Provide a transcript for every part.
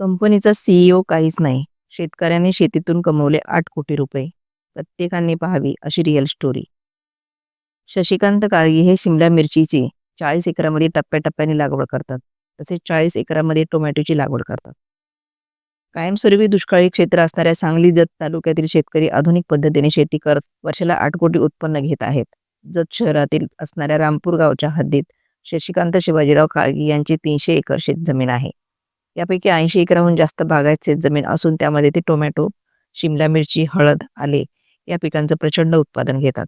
कंपनीचा सीईओ काहीच नाही. शेतकऱ्यांनी शेतीतून कमवले आठ कोटी रुपये. प्रत्येकाने पाहावी अशी रिअल स्टोरी शशिकांत काळगी हे शिमला मिरचीची चाळीस एकरामध्ये टप्प्याटप्प्याने लागवड करतात. तसेच चाळीस एकरामध्ये टोमॅटोची लागवड करतात. कायमस्वरूपी दुष्काळी क्षेत्र असणाऱ्या सांगली जत तालुक्यातील शेतकरी आधुनिक पद्धतीने शेती करत वर्षाला आठ कोटी उत्पन्न घेत आहेत. जत शहरातील असणाऱ्या रामपूर गावच्या हद्दीत शशिकांत शिवाजीराव काळगी यांची तीनशे एकर शेतजमीन आहे. यापैकी ऐंशी एकराहून जास्त बागायत शेतजमीन असून त्यामध्ये ते टोमॅटो शिमला मिरची हळद आले या पिकांचं प्रचंड उत्पादन घेतात.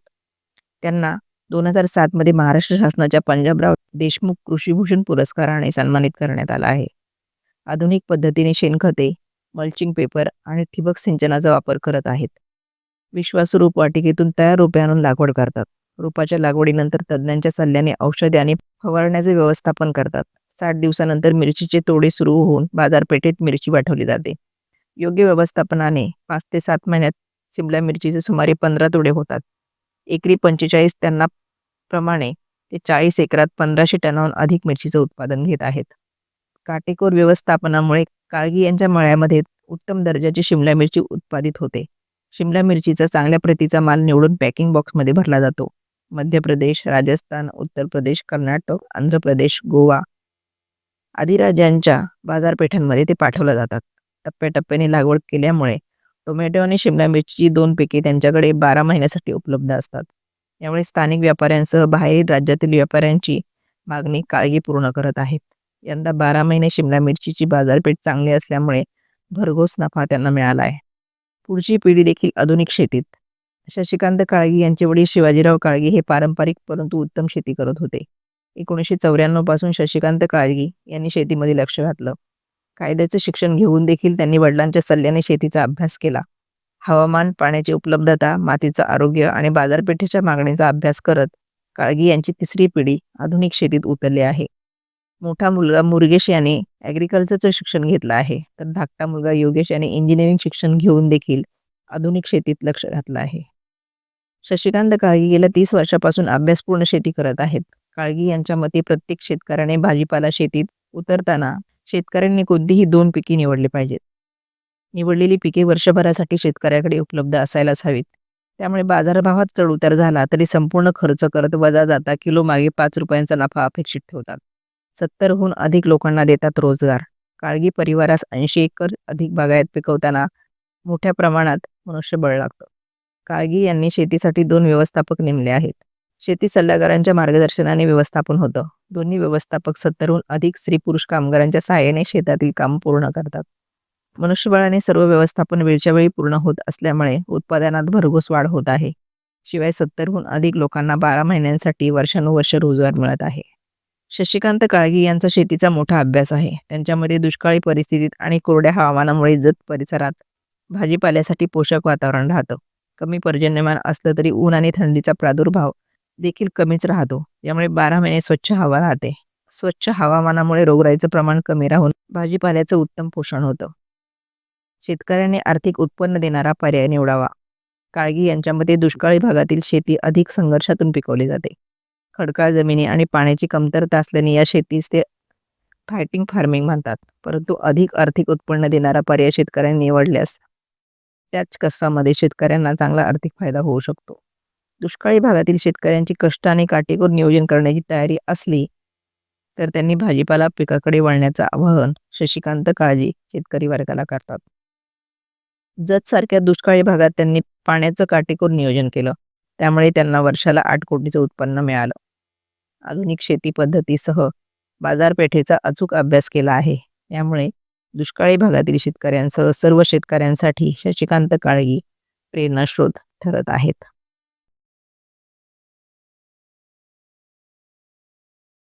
त्यांना दोन हजार सातमध्ये महाराष्ट्र शासनाच्या पंजाबराव देशमुख कृषीभूषण पुरस्काराने सन्मानित करण्यात आला आहे. आधुनिक पद्धतीने शेणखते मल्चिंग पेपर आणि ठिबक सिंचनाचा वापर करत आहेत. विश्वासू रोप वाटिकेतून तयार रोपे आणून लागवड करतात. रोपाच्या लागवडीनंतर तज्ज्ञांच्या सल्ल्याने औषधे आणि फवारण्याचे व्यवस्थापन करतात. साठ दिवसानंतर मिरचीचे तोडे सुरू होऊन बाजारपेठेत मिरची पाठवली जाते. योग्य व्यवस्थापनाने पाच ते सात महिन्यात शिमला मिरचीचे सुमारे पंधरा तोडे होतात. एकरी पंचेचाळीस त्यांना प्रमाणे ते चाळीस एकरात पंधराशे टनाहून अधिक मिरचीचं उत्पादन घेत आहेत. काटेकोर व्यवस्थापनामुळे काळगी यांच्या मळ्यामध्ये उत्तम दर्जाची शिमला मिरची उत्पादित होते. शिमला मिरचीचा चांगल्या प्रतीचा माल निवडून पॅकिंग बॉक्समध्ये भरला जातो. मध्य प्रदेश राजस्थान उत्तर प्रदेश कर्नाटक आंध्र प्रदेश गोवा आदी बाजारपेठांमध्ये ते पाठवलं जातात. टप्प्याटप्प्याने लागवड केल्यामुळे टोमॅटो आणि शिमला मिरचीची दोन पिके त्यांच्याकडे बारा महिन्यासाठी उपलब्ध असतात. यामुळे स्थानिक व्यापाऱ्यांसह बाहेरील राज्यातील व्यापाऱ्यांची मागणी काळजी पूर्ण करत आहेत. यंदा बारा महिने शिमला मिरचीची बाजारपेठ चांगली असल्यामुळे भरघोस नफा त्यांना मिळाला आहे. पुढची पिढी देखील आधुनिक शेतीत. शशिकांत काळगी यांचे वडील शिवाजीराव काळगी हे पारंपरिक परंतु उत्तम शेती करत होते. एकोणीसशे चौऱ्याण्णवपासून शशिकांत काळगी यांनी शेतीमध्ये लक्ष घातलं. कायद्याचं शिक्षण घेऊन देखील त्यांनी वडिलांच्या सल्ल्याने शेतीचा अभ्यास केला. हवामान पाण्याची उपलब्धता मातीचं आरोग्य आणि बाजारपेठेच्या मागणीचा अभ्यास करत काळगी यांची तिसरी पिढी आधुनिक शेतीत उतरली आहे. मोठा मुलगा मुर्गेश याने ॲग्रिकल्चरचं शिक्षण घेतलं आहे. तर धाकटा मुलगा योगेश याने इंजिनिअरिंग शिक्षण घेऊन देखील आधुनिक शेतीत लक्ष घातलं आहे. शशिकांत काळगी गेल्या तीस वर्षापासून अभ्यासपूर्ण शेती करत आहेत. काळगी यांच्या मते प्रत्येक शेतकऱ्याने भाजीपाला शेतीत उतरताना शेतकऱ्यांनी कोणतीही दोन पिके निवडली पाहिजेत. निवडलेली पिके वर्षभरासाठी शेतकऱ्याकडे उपलब्ध असायलाच हवीत. त्यामुळे बाजारभावात चढ उतार झाला तरी संपूर्ण खर्च करत वजा जाता किलो मागे पाच रुपयांचा नफा अपेक्षित ठेवतात. सत्तरहून अधिक लोकांना देतात रोजगार. काळगी परिवारास ऐंशी एकर अधिक बागायत पिकवताना मोठ्या प्रमाणात मनुष्यबळ लागतं. काळगी यांनी शेतीसाठी दोन व्यवस्थापक नेमले आहेत. शेती सल्लागारांच्या मार्गदर्शनाने व्यवस्थापन होतं. दोन्ही व्यवस्थापक सत्तरहून अधिक स्त्री पुरुष कामगारांच्या सहाय्याने शेतातील काम पूर्ण करतात. मनुष्यबळाने सर्व व्यवस्थापन वेळच्या वेळी पूर्ण होत असल्यामुळे उत्पादनात भरघोस वाढ होत आहे. शिवाय सत्तरहून अधिक लोकांना बारा महिन्यांसाठी वर्षानुवर्ष रोजगार मिळत आहे. शशिकांत काळगी यांचा शेतीचा मोठा अभ्यास आहे. त्यांच्यामध्ये दुष्काळी परिस्थितीत आणि कोरड्या हवामानामुळे जत परिसरात भाजीपाल्यासाठी पोषक वातावरण राहतं. कमी पर्जन्यमान असलं तरी ऊन आणि थंडीचा प्रादुर्भाव देखील कमीच राहतो. यामुळे बारा महिने स्वच्छ हवा राहते. स्वच्छ हवामानामुळे रोगराईचं प्रमाण कमी राहून भाजीपाल्याचं उत्तम पोषण होतं. शेतकऱ्यांनी आर्थिक उत्पन्न देणारा पर्याय निवडावा. काळगी यांच्यामध्ये दुष्काळी भागातील शेती अधिक संघर्षातून पिकवली जाते. खडकाळ जमिनी आणि पाण्याची कमतरता असल्याने या शेतीस ते फायटिंग फार्मिंग म्हणतात. परंतु अधिक आर्थिक उत्पन्न देणारा पर्याय शेतकऱ्यांनी निवडल्यास त्याच कष्टामध्ये शेतकऱ्यांना चांगला आर्थिक फायदा होऊ शकतो. दुष्काळी भागातील शेतकऱ्यांची कष्ट आणि काटेकोर नियोजन करण्याची तयारी असली तर त्यांनी भाजीपाला पिकाकडे वळण्याचं आवाहन शशिकांत काळजी शेतकरी वर्गाला करतात. जतसारख्या दुष्काळी भागात त्यांनी पाण्याचं काटेकोर नियोजन केलं. त्यामुळे त्यांना वर्षाला आठ कोटीचं उत्पन्न मिळालं. आधुनिक शेती पद्धतीसह बाजारपेठेचा अचूक अभ्यास केला आहे. यामुळे दुष्काळी भागातील शेतकऱ्यांसह सर्व शेतकऱ्यांसाठी शशिकांत काळगी प्रेरणास्रोत ठरत आहेत.